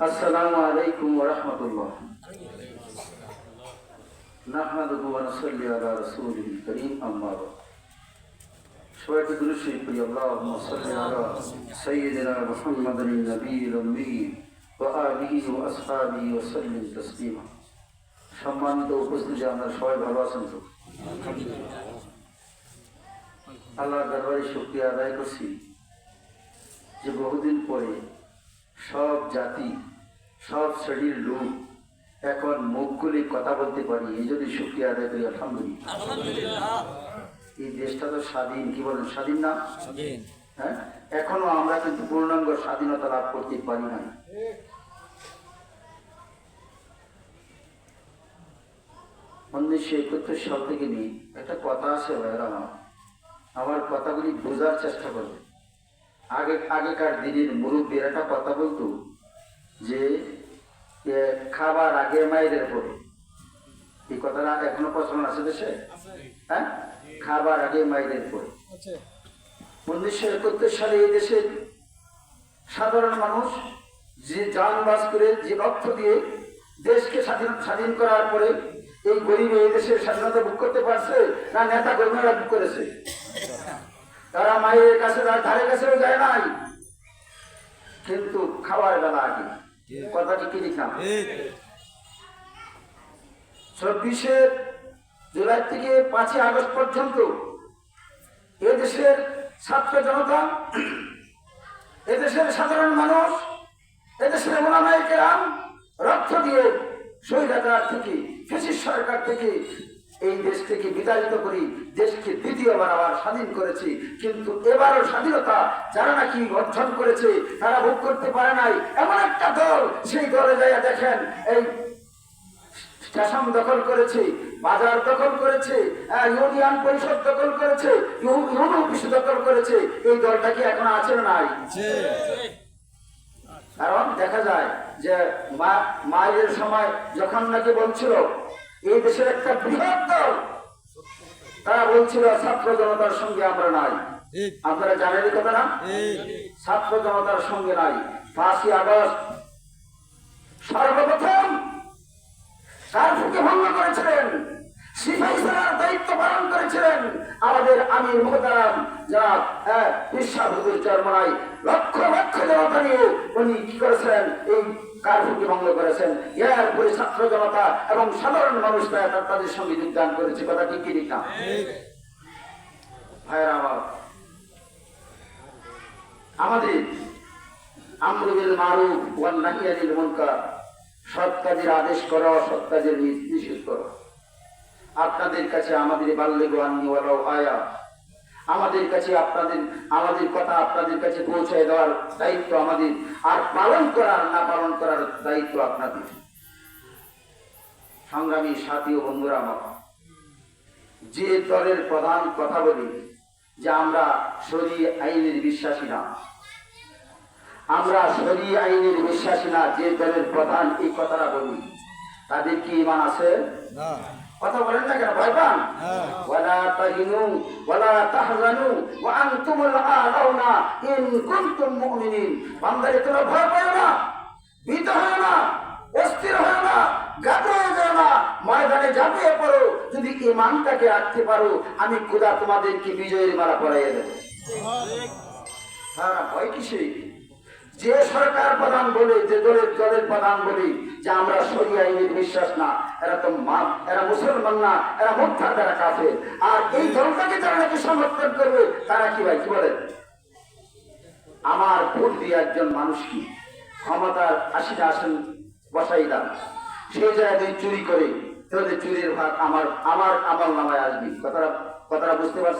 السلام عليكم ورحمة الله نحمده ونصلي على رسوله الكريم أما بعد সবাইকে দুরুশরীফ করি আল্লাহুম্মা সাল্লি আলা সাইয়্যিদিনা মুহাম্মাদিন নবিয়্যিল উম্মি ওয়া আলিহি ওয়া আসহাবিহি ওয়া সাল্লিম তাসলিমা সম্মানিত উপস্থিতি আমরা সবাই ভালো আছেন তো আল্লাহর দরবারে শুকরিয়া আদায় করছি যে বহুদিন পরে সব জাতি সব শ্রেণির লোক এখন মুখ খুলে কথা বলতে পারি এই জন্য শুক্রিয়া আদায় করি আলহামদুলিল্লাহ। এই দেশটা তো স্বাধীন কি বলেন স্বাধীন না? হ্যাঁ? এখনও আমরা কিন্তু পূর্ণাঙ্গ স্বাধীনতা লাভ করতে পারি নাই। উনিশশো একাত্তর সাল থেকে নিয়ে একটা কথা আছে ভাইরা আমার। আমার কথাগুলি বোঝার চেষ্টা করবে। আগে আগেকার দিনের মুরব্বীর একটা কথা বলতো যে খাবার আগে মায়েদের পরে এই কথাটা এখনও প্রচলন আছে দেশে? হ্যাঁ? খাবার আগে মায়েদের পরে উনিশশো একাত্তর সালে এই দেশের সাধারণ মানুষ যে যান বাস করে যে অর্থ দিয়ে দেশকে স্বাধীন স্বাধীন করার পরে এই গরিব এই দেশের স্বাধীনতা ভোগ করতে পারছে না নেতা কর্মীরা ভোগ করেছে? তারা মায়ের কাছে তার ধারে কাছেও যায় নাই। কিন্তু খাওয়ার বেলা আগে কথাটি কি লিখলাম চব্বিশে জুলাই থেকে পাঁচই আগস্ট পর্যন্ত এদেশের ছাত্র জনতা এদেশের সাধারণ মানুষ এদেশের ওলামাইকেরাম রক্ত দিয়ে স্বৈরাচার থেকে ফেসিস সরকার থেকে এই দেশ থেকে বিতাড়িত করি দেশকে দ্বিতীয়বার আবার স্বাধীন করেছি। কিন্তু এবারও স্বাধীনতা যারা নাকি অর্জন করেছে তারা ভোগ করতে পারে নাই। এমন একটা দল সেই দলে যাইয়া দেখেন এই স্টেশন দখল করেছে বাজার দখল করেছে ইউনিয়ন পরিষদ দখল করেছে অফিস দখল করেছে। এই দলটা কি এখন আছে নাই? কারণ দেখা যায় যে মা- মায়ের সময় যখন নাকি বলছিল এই দেশের একটা বৃহৎ দল। তারা বলছিল ছাত্র জনতার সঙ্গে আমরা নাই। আপনারা জানেন কথা না ছাত্র জনতার সঙ্গে নাই। পাঁচই আগস্ট সর্বপ্রথম কার্ফুকে ভঙ্গ করেছিলেন। সিপাহী সেনার দায়িত্ব পালন করেছিলেন। আমাদের আমির মোহতারাম যারা বিশ্বাবুদুর চরমনাই লক্ষ লক্ষ জনতা নিয়ে উনি কি করেছেন এই কার্ফুকে ভঙ্গ করেছেন? এরপরে ছাত্র জনতা এবং সাধারণ মানুষ তাদের সঙ্গে যোগদান করেছে। কথা ঠিক ঠিক না? ভাইয়েরা আমার, আমাদের আমরুবিল মারুফ ওয়ান নাহিয়ানিল মুনকার, সৎ কাজের আদেশ করো অসৎ কাজের নিষেধ করো। আপনাদের কাছে আমাদের বাল্যে গোয়ান্নিওয়ালাও আয়া। আমাদের কাছে আপনাদের, আমাদের কথা আপনাদের কাছে পৌঁছায় দেওয়ার দায়িত্ব আমাদের। আর পালন করার, না পালন করার দায়িত্ব আপনাদের। সংগ্রামী সাথী ও বন্ধুরা আমার, যে দলের প্রধান কথা বলি, যে আমরা শরী আইনের বিশ্বাসী না। আমরা শরী আইনের বিশ্বাসী না, যে দলের প্রধান এই কথাটা বলি। তাদের কি ইমান আছে? কথা বলেন না কেন? ভয় পান? ওয়ালা তাহিনু ওয়ালা তাহজানু ওয়া আনতুমুল আলাউনা ইন কুনতুম মুমিনিন। বান্দারে তোমরা ভয় পাও না ভীত হয় না অস্থির হয় না হয়ে যায় না। ময়দানে ঝাঁপিয়ে পড়ো যদি ইমানটাকে রাখতে পারো আমি খুদা তোমাদেরকে বিজয়ের মালা পরাইয়া দেবো। হ্যাঁ ভয় কিসে যে সরকার প্রধান বলে, যে দলের দলের প্রধান বলে, যে আমরা সরি আইনের বিশ্বাস না, এরা তো মা এরা মুসলমান না, এরা মুখা তারা কাফে আর এই দলটাকে যারা নাকি সমর্থন করবে, তারা কি ভাই, কি বলে আমার ভোট দিয়ে একজন মানুষ কি ক্ষমতার আশিটা আসন বসাই দাম সেই জায়গায় চুরি করে তোদের চুরির ভাগ আমার আমার আমার নামায় আসবি। কথাটা কথাটা বুঝতে পারছি